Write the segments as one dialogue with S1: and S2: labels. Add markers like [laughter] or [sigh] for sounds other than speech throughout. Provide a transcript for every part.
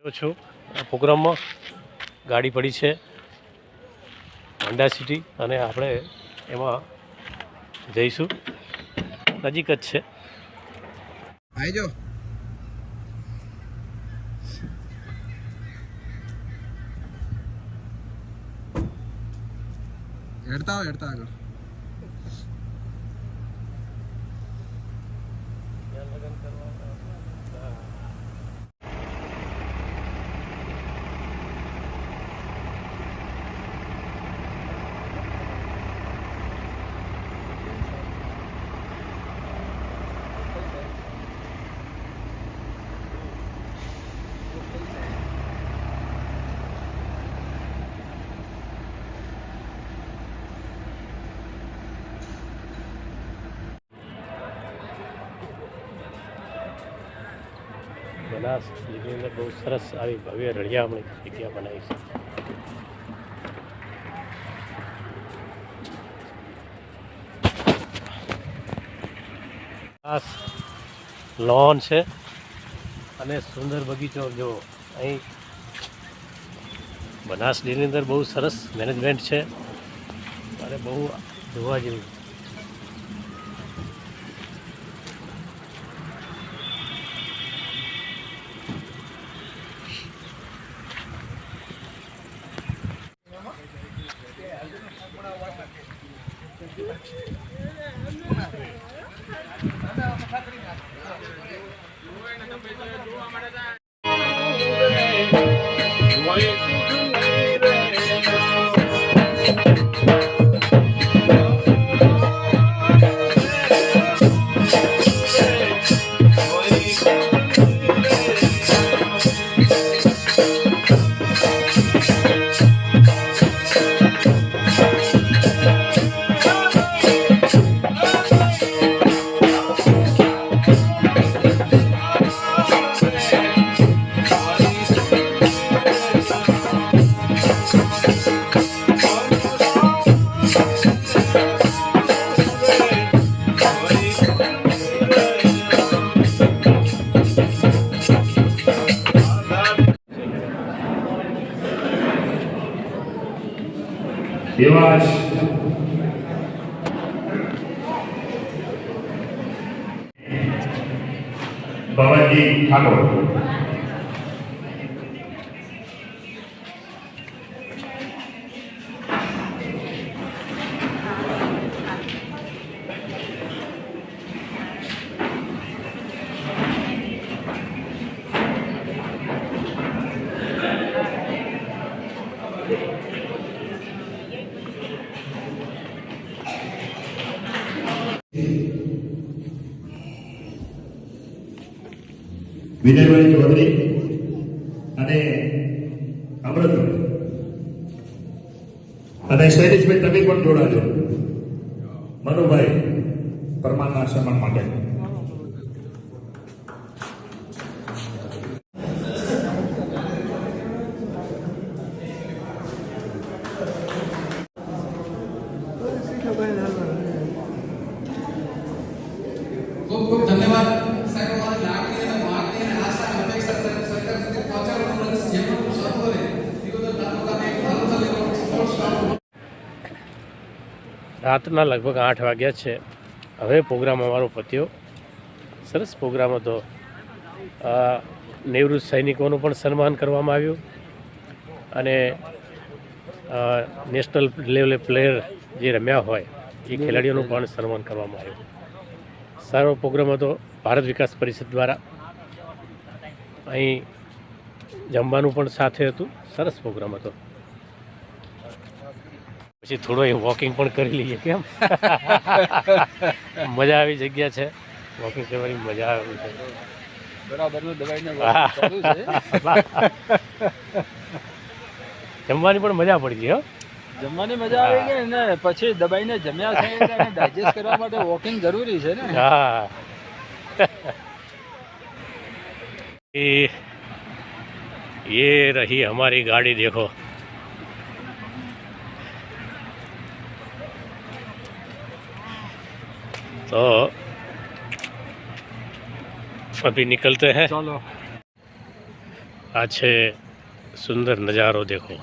S1: આવ્યો છું. આ પ્રોગ્રામમાં ગાડી પડી છે હોન્ડા સિટી અને આપણે એમાં જઈશું. નજીક જ છે.
S2: આઈજો. હેડતા હેડતા આગળ.
S1: બનાસ જેની અંદર બહુ સરસ આવી ભવ્ય રળિયામણી જગ્યા બનાવી છે. ખાસ લોન છે અને સુંદર બગીચો, જો અહીં બનાસ ડેરીની અંદર બહુ સરસ મેનેજમેન્ટ છે. અને બહુ જોવા જેવું
S3: એવા Yavaş. Babaji Thakur. Vijaybhai Chaudhary અને અમૃતભાઈ અને શૈલેષભાઈ તમે પણ જોડાજો. મનુભાઈ પરમારના સન્માન માટે.
S1: રાતના લગભગ આઠ વાગ્યા છે. હવે પ્રોગ્રામ અમારો પત્યો. સરસ પ્રોગ્રામ હતો. નિવૃત્ત સૈનિકોનું પણ સન્માન કરવામાં આવ્યું. અને નેશનલ લેવલે પ્લેયર જે રમ્યા હોય એ ખેલાડીઓનું પણ સન્માન કરવામાં આવ્યું. સારો પ્રોગ્રામ હતો ભારત વિકાસ પરિષદ દ્વારા. અહીં જમવાનું પણ સાથે હતું. સરસ પ્રોગ્રામ હતો. પછી થોડો એ વોકિંગ પણ કરી લઈએ કેમ [laughs] મજા આવી જગ્યા છે વોકિંગ કરવાની મજા આવી છે [laughs]
S2: બરાબરનું દવાઈને
S1: હા.
S2: ચાલુ છે
S1: જમવાની પણ મજા પડી ગઈ હો
S2: જમવાની મજા આવી ગઈ ને પછી દબાઈને જમ્યા છે એટલે એને ડાયજેસ્ટ કરવા માટે વોકિંગ જરૂરી છે ને
S1: હા [laughs] એ ये रही हमारी गाड़ी देखो तो अभी निकलते हैं
S2: ચાલો
S1: આ છે સુંદર નજારો દેખો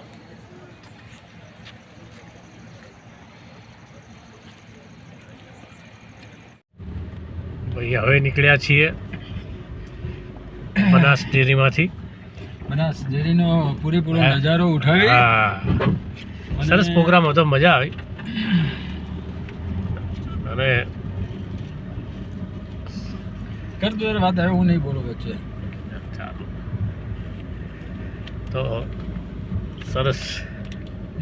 S1: ભાઈ હવે નીકળ્યા છીએ બનાસ ડેરીમાંથી
S2: બનાસ ડેરીનો પૂરેપૂરો
S1: હા.
S2: નજારો ઉઠાવી
S1: હા સરસ પ્રોગ્રામ હતો મજા આવી અને
S2: કરતો યાર વાત હવે હું નહીં બોલું વચ્ચે.
S1: ચાલો. તો સરસ.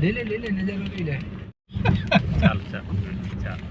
S2: લે લે લે લે નજારો લઈ લે.
S1: ચાલો ચાલો ચાલો.